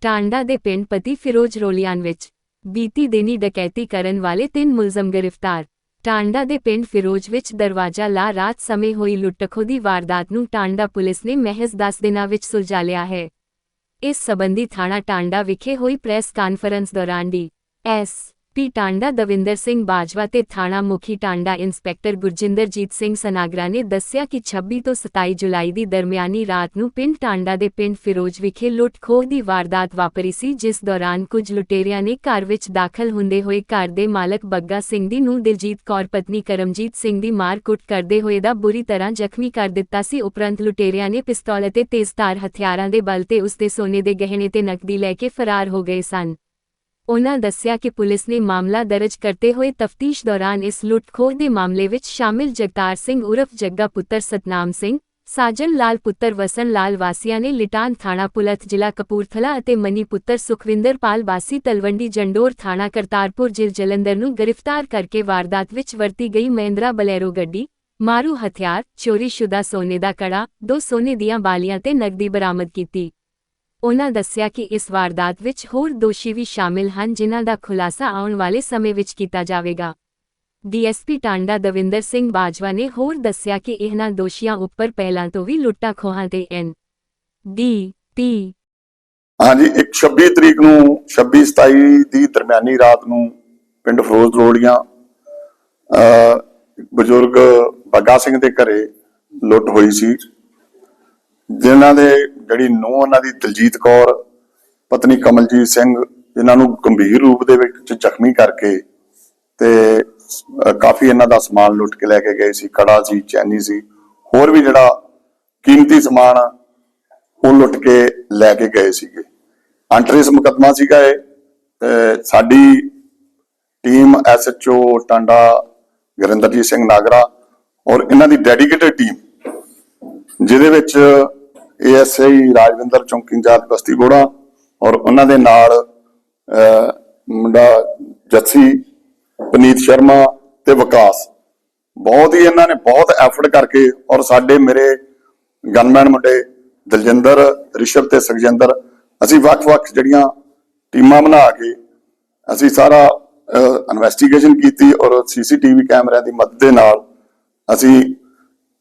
ਟਾਂਡਾ ਦੇ ਪਿੰਡ ਪਤੀ ਫਿਰੋਜ਼ ਰੋਲੀਆਨ ਵਿੱਚ ਬੀਤੀ ਦਿਨੀ ਡਕੈਤੀ ਕਰਨ ਵਾਲੇ ਤਿੰਨ ਮੁਲਜ਼ਮ ਗ੍ਰਿਫਤਾਰ। ਟਾਂਡਾ ਦੇ ਪਿੰਡ ਫਿਰੋਜ਼ ਵਿੱਚ ਦਰਵਾਜ਼ਾ ਲਾ ਰਾਤ ਸਮੇਂ ਹੋਈ ਲੁੱਟਖੋ ਦੀ ਵਾਰਦਾਤ ਨੂੰ ਟਾਂਡਾ ਪੁਲਿਸ ਨੇ ਮਹਿਜ਼ 10 ਦਿਨਾਂ ਵਿੱਚ ਸੁਲਝਾ ਲਿਆ ਹੈ। ਇਸ ਸਬੰਧੀ ਥਾਣਾ ਟਾਂਡਾ ਵਿਖੇ ਹੋਈ ਪ੍ਰੈਸ ਕਾਨਫਰੰਸ ਦੌਰਾਨ D S P Tanda Davinder Singh Bajwa ਤੇ ਥਾਣਾ ਮੁਖੀ ਟਾਂਡਾ ਇੰਸਪੈਕਟਰ ਗੁਰਜਿੰਦਰਜੀਤ ਸਿੰਘ ਸਨਾਗਰਾ ਨੇ ਦੱਸਿਆ ਕਿ 26 ਤੋਂ 27 ਜੁਲਾਈ ਦੀ ਦਰਮਿਆਨੀ ਰਾਤ ਨੂੰ ਪਿੰਡ ਟਾਂਡਾ ਦੇ ਪਿੰਡ ਫਿਰੋਜ਼ ਵਿਖੇ ਲੁੱਟ-ਖੋਹ ਦੀ ਵਾਰਦਾਤ ਵਾਪਰੀ ਸੀ, ਜਿਸ ਦੌਰਾਨ ਕੁਝ ਲੁਟੇਰਿਆਂ ਨੇ ਘਰ ਵਿੱਚ ਦਾਖਲ ਹੁੰਦੇ ਹੋਏ ਘਰ ਦੇ ਮਾਲਕ ਬੱਗਾ ਸਿੰਘ ਦੀ ਨੂੰ ਦਿਲਜੀਤ ਕੌਰ, ਪਤਨੀ ਕਰਮਜੀਤ ਸਿੰਘ ਦੀ ਮਾਰ-ਕੁੱਟ ਕਰਦੇ ਹੋਏ ਦਾ ਬੁਰੀ ਤਰ੍ਹਾਂ ਜ਼ਖਮੀ ਕਰ ਦਿੱਤਾ ਸੀ। ਉਪਰੰਤ ਲੁਟੇਰਿਆਂ ਨੇ ਪਿਸਤੌਲ ਅਤੇ ਤੇਜ਼ਧਾਰ ਹਥਿਆਰਾਂ ਦੇ ਬਲ ਤੇ ਉਸ ਦੇ ਸੋਨੇ ਦੇ ਗਹਿਣੇ ਤੇ ਨਕਦੀ ਲੈ ਕੇ ਫਰਾਰ ਹੋ ਗਏ ਸਨ। ਉਨ੍ਹਾਂ ਦੱਸਿਆ ਕਿ ਪੁਲਿਸ ਨੇ ਮਾਮਲਾ ਦਰਜ ਕਰਤੇ ਹੋਏ ਤਫਤੀਸ਼ ਦੌਰਾਨ ਇਸ ਲੁੱਟ-ਖੋਹ ਦੇ ਮਾਮਲੇ ਵਿੱਚ ਸ਼ਾਮਿਲ ਜਗਤਾਰ ਸਿੰਘ ਉਰਫ ਜੱਗਾ ਪੁੱਤਰ ਸਤਨਾਮ ਸਿੰਘ, ਸਾਜਨ ਲਾਲ ਪੁੱਤਰ ਵਸਨ ਲਾਲ ਵਾਸੀਆਂ ਨੇ ਲਿਟਾਨ ਥਾਣਾ ਪੁਲਤ ਜ਼ਿਲ੍ਹਾ ਕਪੂਰਥਲਾ ਅਤੇ ਮਨੀ ਪੁੱਤਰ ਸੁਖਵਿੰਦਰ ਪਾਲ ਵਾਸੀ ਤਲਵੰਡੀ ਜੰਡੋਰ ਥਾਣਾ ਕਰਤਾਰਪੁਰ ਜ਼ਿਲ੍ਹਾ ਜਲੰਧਰ ਨੂੰ ਗ੍ਰਿਫਤਾਰ ਕਰਕੇ ਵਾਰਦਾਤ ਵਿੱਚ ਵਰਤੀ ਗਈ ਮਹਿੰਦਰਾ ਬਲੈਰੋ ਗੱਡੀ, ਮਾਰੂ ਹਥਿਆਰ, ਚੋਰੀ ਸ਼ੁਦਾ ਸੋਨੇ ਦਾ ਕੜਾ, ਦੋ ਸੋਨੇ ਦੀਆਂ ਬਾਲੀਆਂ ਤੇ ਨਕਦੀ ਬਰਾਮਦ ਕੀਤੀ। ਉਨ੍ਹਾਂ ਦੱਸਿਆ ਕਿ ਇਸ ਵਾਰਦਾਤ ਵਿੱਚ ਹੋਰ ਦੋਸ਼ੀ ਵੀ ਸ਼ਾਮਿਲ ਹਨ ਜਿਨ੍ਹਾਂ ਦਾ ਖੁਲਾਸਾ ਆਉਣ ਵਾਲੇ ਸਮੇਂ ਵਿੱਚ ਕੀਤਾ ਜਾਵੇਗਾ। ਡੀਐਸਪੀ ਟਾਂਡਾ ਦਵਿੰਦਰ ਸਿੰਘ ਬਾਜਵਾ ਨੇ ਹੋਰ ਦੱਸਿਆ ਕਿ ਇਹਨਾਂ ਦੋਸ਼ੀਆਂ ਉੱਪਰ ਪਹਿਲਾਂ ਤੋਂ ਵੀ ਲੁੱਟਾਂ ਖੋਹਾਂ ਤੇ ਐਨ ਡੀ ਪੀ ਹਾਂਜੀ 26 ਤਰੀਕ ਨੂੰ 26 27 ਦੀ ਦਰਮਿਆਨੀ ਰਾਤ ਨੂੰ ਪਿੰਡ ਫਰੋਜ਼ ਰੋੜੀਆਂ ਬਜ਼ੁਰਗ ਬੱਗਾ ਸਿੰਘ ਦੇ ਘਰੇ ਲੁੱਟ ਹੋਈ ਸੀ, ਜਿਨ੍ਹਾਂ ਦੇ ਜਿਹੜੀ ਨੂੰ ਉਹਨਾਂ ਦੀ ਦਲਜੀਤ ਕੌਰ, ਪਤਨੀ ਕਮਲਜੀਤ ਸਿੰਘ, ਇਹਨਾਂ ਨੂੰ ਗੰਭੀਰ ਰੂਪ ਦੇ ਵਿੱਚ ਜ਼ਖਮੀ ਕਰਕੇ ਤੇ ਕਾਫੀ ਇਹਨਾਂ ਦਾ ਸਮਾਨ ਲੁੱਟ ਕੇ ਲੈ ਕੇ ਗਏ ਸੀ, ਕੜਾ ਸੀ, ਚੈਨੀ ਸੀ, ਹੋਰ ਵੀ ਜਿਹੜਾ ਕੀਮਤੀ ਸਮਾਨ ਉਹ ਲੁੱਟ ਕੇ ਲੈ ਕੇ ਗਏ ਸੀਗੇ। ਅੰਟਰੇਸ ਮੁਕੱਦਮਾ ਸੀਗਾ ਇਹ, ਤੇ ਸਾਡੀ ਟੀਮ ਐਸਐਚਓ ਟਾਂਡਾ, ਗੁਰਿੰਦਰਜੀਤ ਸਿੰਘ ਨਾਗਰਾ ਔਰ ਇਹਨਾਂ ਦੀ ਡੈਡੀਕੇਟਿਡ ਟੀਮ, ਜਿਹਦੇ ਵਿੱਚ ਏਐਸਆਈ ਰਾਜਵਿੰਦਰ ਚੌਂਕੀ ਇੰਚਾਰਜ ਬਸਤੀ ਬੋੜਾ ਔਰ ਉਹਨਾਂ ਦੇ ਨਾਲ ਮੁੰਡਾ ਜੱਸੀ, ਪਨੀਤ ਸ਼ਰਮਾ ਤੇ ਵਿਕਾਸ। ਬਹੁਤ ਹੀ ਇਹਨਾਂ ਨੇ ਬਹੁਤ ਐਫਰਟ ਕਰਕੇ ਔਰ ਸਾਡੇ ਮੇਰੇ ਗਨਮੈਨ ਮੁੰਡੇ ਦਲਜਿੰਦਰ, ਰਿਸ਼ਵ ਤੇ ਸੁਖਜਿੰਦਰ, ਅਸੀਂ ਵੱਖ-ਵੱਖ ਜਿਹੜੀਆਂ ਟੀਮਾਂ ਬਣਾ ਕੇ ਅਸੀਂ ਸਾਰਾ ਇਨਵੈਸਟੀਗੇਸ਼ਨ ਕੀਤੀ ਔਰ ਸੀਸੀਟੀਵੀ ਕੈਮਰਿਆਂ ਦੀ ਮਦਦ ਦੇ ਨਾਲ ਅਸੀਂ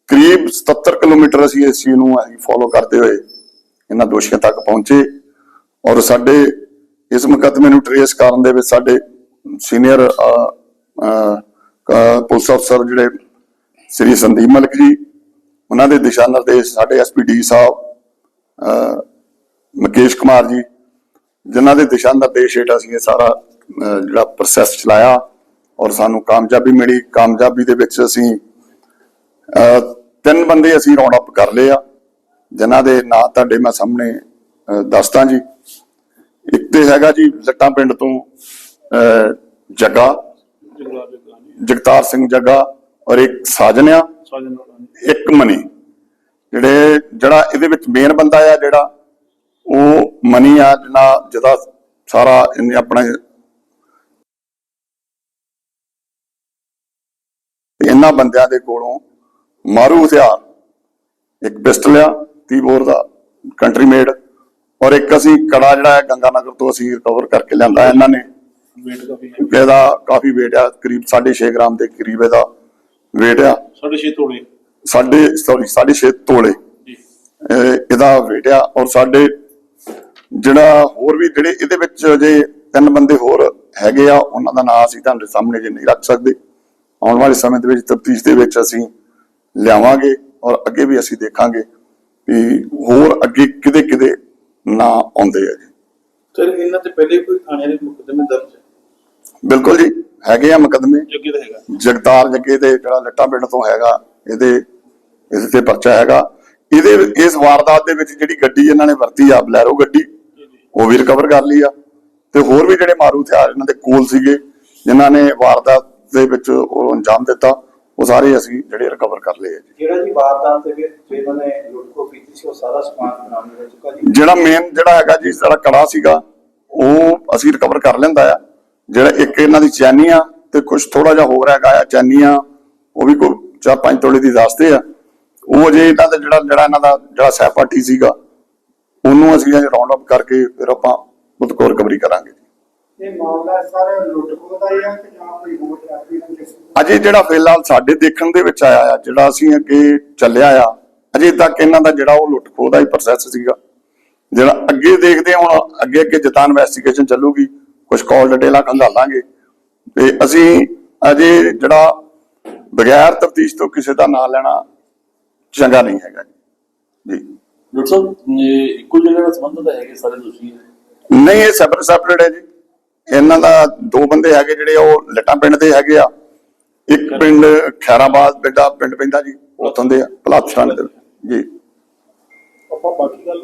ਕਰੀਬ 77 ਕਿਲੋਮੀਟਰ ਅਸੀਂ ਇਸ ਚੀਜ਼ ਨੂੰ ਅਸੀਂ ਫੋਲੋ ਕਰਦੇ ਹੋਏ ਇਹਨਾਂ ਦੋਸ਼ੀਆਂ ਤੱਕ ਪਹੁੰਚੇ ਔਰ ਸਾਡੇ ਇਸ ਮੁਕੱਦਮੇ ਨੂੰ ਟਰੇਸ ਕਰਨ ਦੇ ਵਿੱਚ ਸਾਡੇ ਸੀਨੀਅਰ ਪੁਲਿਸ ਅਫਸਰ ਜਿਹੜੇ ਸ੍ਰੀ ਸੰਦੀਪ ਮਲਕ ਜੀ, ਉਹਨਾਂ ਦੇ ਦਿਸ਼ਾ ਨਿਰਦੇਸ਼ ਸਾਡੇ ਐਸਪੀਡੀ ਸਾਹਿਬ ਮੁਕੇਸ਼ ਕੁਮਾਰ ਜੀ, ਜਿਨ੍ਹਾਂ ਦੇ ਦਿਸ਼ਾ ਨਿਰਦੇਸ਼ ਹੇਠ ਅਸੀਂ ਇਹ ਸਾਰਾ ਜਿਹੜਾ ਪ੍ਰੋਸੈਸ ਚਲਾਇਆ ਔਰ ਸਾਨੂੰ ਕਾਮਯਾਬੀ ਮਿਲੀ। ਕਾਮਯਾਬੀ ਦੇ ਵਿੱਚ ਅਸੀਂ ਤਿੰਨ ਬੰਦੇ ਅਸੀਂ ਰਾਉਂਡ ਅਪ ਕਰ ਲਏ ਆ। ਜਿਨ੍ਹਾਂ ਦੇ ਨਾਂ ਤੁਹਾਡੇ ਮੈਂ ਸਾਹਮਣੇ ਦੱਸਦਾ ਜੀ। ਇੱਕ ਤੇ ਹੈਗਾ ਜੀ ਲੱਟਾਂ ਪਿੰਡ ਤੋਂ ਜੱਗਾ, ਜਗਤਾਰ ਸਿੰਘ ਜੱਗਾ ਔਰ ਇੱਕ ਸਾਜਨਿਆ ਇੱਕ ਮਨੀ। ਜਿਹੜੇ, ਜਿਹੜਾ ਇਹਦੇ ਵਿੱਚ ਮੇਨ ਬੰਦਾ ਆ ਜਿਹੜਾ, ਉਹ ਮਨੀ ਆ ਜਿਹਨਾਂ ਜਿਹਦਾ ਸਾਰਾ ਇਹਨੇ ਆਪਣਾ ਇਹਨਾਂ ਬੰਦਿਆਂ ਦੇ ਕੋਲੋਂ ਮਾਰੂ ਹਥਿਆਰ ਇੱਕ ਪਿਸਟਲ ਆ 30 ਬੋਰ ਦਾ ਕੰਟਰੀ ਮੇਡ ਔਰ ਇੱਕ ਅਸੀਂ ਕੜਾ ਜਿਹੜਾ ਹੈ ਗੰਗਾਨਗਰ ਤੋਂ ਅਸੀਂ ਰਿਕਵਰ ਕਰਕੇ ਲਿਆਂਦਾ ਇਹਨਾਂ ਨੇ। ਇਹਦਾ ਕਾਫੀ weight ਆ ਕਰੀਬ 6.5 ਗ੍ਰਾਮ ਦੇ ਕਰੀਬ ਇਹਦਾ weight ਆ। ਸਾਢੇ ਛੇ ਤੋਲੇ। ਸਾਡੇ ਸੌਰੀ 6.5 ਤੋਲੇ। ਇਹ ਇਹਦਾ weight ਆ ਔਰ ਸਾਡੇ ਜਿਹੜਾ ਹੋਰ ਵੀ ਜਿਹੜੇ ਇਹਦੇ ਵਿੱਚ ਜੇ ਤਿੰਨ ਬੰਦੇ ਹੋਰ ਹੈਗੇ ਆ ਉਹਨਾਂ ਦਾ ਨਾਮ ਅਸੀਂ ਤੁਹਾਡੇ ਸਾਹਮਣੇ ਜੇ ਨਹੀਂ ਰੱਖ ਸਕਦੇ। ਆਉਣ ਵਾਲੇ ਸਮੇਂ ਦੇ ਵਿੱਚ ਤਫਤੀਸ਼ ਦੇ ਵਿੱਚ ਅਸੀਂ ਲਿਆਵਾਂਗੇ ਔਰ ਅੱਗੇ ਵੀ ਅਸੀਂ ਦੇਖਾਂਗੇ ਵੀ ਹੋਰ ਅੱਗੇ ਕਿਤੇ ਕਿਤੇ ਨਾ ਆਉਂਦੇ ਆ ਜੀ। ਸਰ ਇਹਨਾਂ ਤੇ ਪਹਿਲੇ ਕੋਈ ਥਾਣੇ ਦੇ ਮੁਕੱਦਮੇ ਦਰਜ ਹੈ? ਬਿਲਕੁਲ ਜੀ ਹੈਗੇ ਆ ਮੁਕੱਦਮੇ। ਜੱਗੇ ਦਾ ਹੈਗਾ। ਜਗਤਾਰ ਜੱਗੇ ਤੇ ਜਿਹੜਾ ਲੱਟਾ ਪਿੰਡ ਤੋਂ ਹੈਗਾ ਇਹਦੇ ਇਹਦੇ ਤੇ ਪਰਚਾ ਹੈਗਾ। ਇਹਦੇ ਇਸ ਵਾਰਦਾਤ ਦੇ ਵਿੱਚ ਜਿਹੜੀ ਗੱਡੀ ਇਹਨਾਂ ਨੇ ਵਰਤੀ ਆ ਬਲੈਰੋ ਗੱਡੀ ਉਹ ਵੀ ਰਿਕਵਰ ਕਰ ਲਈ ਆ। ਤੇ ਹੋਰ ਵੀ ਜਿਹੜੇ ਮਾਰੂ ਹਥਿਆਰ ਇਹਨਾਂ ਦੇ ਕੋਲ ਸੀਗੇ ਜਿਨ੍ਹਾਂ ਨੇ ਵਾਰਦਾਤ ਦੇ ਵਿੱਚ ਉਹ ਅੰਜਾਮ ਦਿੱਤਾ। ਉਹ ਸਾਰੇ ਅਸੀਂ ਜਿਹੜੇ ਰਿਕਵਰ ਕਰ ਲਏ ਆ ਜੀ। ਜਿਹੜਾ ਜੀ ਵਾਰਦਾਤ ਦੇ ਵਿੱਚ ਜਿਹਨਾਂ ਨੇ ਲੁੱਟਖੋ ਕੀਤੀ ਸੀ ਉਹ ਸਾਰਾ ਸਮਾਨ ਬਰਾਮਦ ਹੋ ਚੁੱਕਾ ਜੀ। ਜਿਹੜਾ ਮੇਨ ਜਿਹੜਾ ਹੈਗਾ ਜੀ ਸਾਡਾ ਕੜਾ ਸੀਗਾ ਉਹ ਅਸੀਂ ਰਿਕਵਰ ਕਰ ਲੈਂਦਾ ਆ। ਜਿਹੜਾ ਇੱਕ ਇਹਨਾਂ ਦੀ ਚੈਨੀ ਆ ਤੇ ਕੁਝ ਥੋੜਾ ਜਿਹਾ ਹੋਰ ਹੈਗਾ ਆ ਚੈਨੀਆਂ ਉਹ ਵੀ ਕੋਈ ਚਾਰ ਪੰਜ ਤੋਲੇ ਦੀ ਦੱਸਦੇ ਆ। ਉਹ ਜੇ ਇਹਨਾਂ ਦਾ ਜਿਹੜਾ ਜਿਹੜਾ ਇਹਨਾਂ ਦਾ ਜਿਹੜਾ ਸਹਿਪਾਠੀ ਸੀਗਾ ਉਹਨੂੰ ਅਸੀਂ ਅੱਜ ਰਾਉਂਡ ਅਪ ਕਰਕੇ ਫਿਰ ਆਪਾਂ ਕੋਲ ਰਿਕਵਰੀ ਕਰਾਂਗੇ। ਇਹ ਮਾਮਲਾ ਸਰ ਲੁੱਟ ਖੋਹ ਦਾ ਹੀ ਆ ਕਿ ਜਾਂ ਕੋਈ ਹੋਰ ਟ੍ਰੈਫਿਕ ਦਾ ਕਿਸ? ਅਜੇ ਜਿਹੜਾ ਫਿਲਹਾਲ ਸਾਡੇ ਦੇਖਣ ਦੇ ਵਿੱਚ ਆਇਆ ਆ ਜਿਹੜਾ ਅਸੀਂ ਅੱਗੇ ਚੱਲਿਆ ਆ ਅਜੇ ਤੱਕ ਇਹਨਾਂ ਦਾ ਜਿਹੜਾ ਉਹ ਲੁੱਟ ਖੋਹ ਦਾ ਹੀ ਪ੍ਰੋਸੈਸ ਸੀਗਾ। ਜਿਹੜਾ ਅੱਗੇ ਦੇਖਦੇ ਹੁਣ ਅੱਗੇ ਅੱਗੇ ਜਿੱਦਾਂ ਇਨਵੈਸਟੀਗੇਸ਼ਨ ਚੱਲੂਗੀ ਕੁਝ ਕਾਲ ਡਿਟੇਲਾਂ ਖੰਗਾਲਾਂਗੇ ਤੇ ਅਸੀਂ ਅਜੇ ਜਿਹੜਾ ਬਗੈਰ ਤਫਤੀਸ਼ ਤੋਂ ਕਿਸੇ ਦਾ ਨਾਂ ਲੈਣਾ ਚੰਗਾ ਨਹੀਂ ਹੈਗਾ ਜੀ। ਜੀ। ਡਾਕਟਰ ਸਾਹਿਬ ਇਹ ਇੱਕੋ ਜਿਹੇ ਨਾਲ ਸੰਬੰਧਤ ਹੈਗੇ ਸਾਰੇ ਦੋਸ਼ੀ ਨਹੀਂ ਇਹ ਸੈਪਰੇਟ ਸੈਪਰੇਟ ਹੈ ਜੀ। ਇਹਨਾਂ ਦਾ ਦੋ ਬੰਦੇ ਹੈਗੇ ਜਿਹੜੇ ਉਹ ਲਟਾਂ ਪਿੰਡ ਦੇ ਹੈਗੇ ਆ। ਇੱਕ ਪਿੰਡ ਖੈਰਾਬਾਦ ਪਿੰਡ ਦਾ ਪਿੰਡ ਪੈਂਦਾ ਜੀ ਉੱਥੋਂ ਦੇ ਆ, ਭਲਾਥ ਥਾਣੇ ਦੇ। ਜੀ। ਆਪਾਂ ਬਾਕੀ ਗੱਲ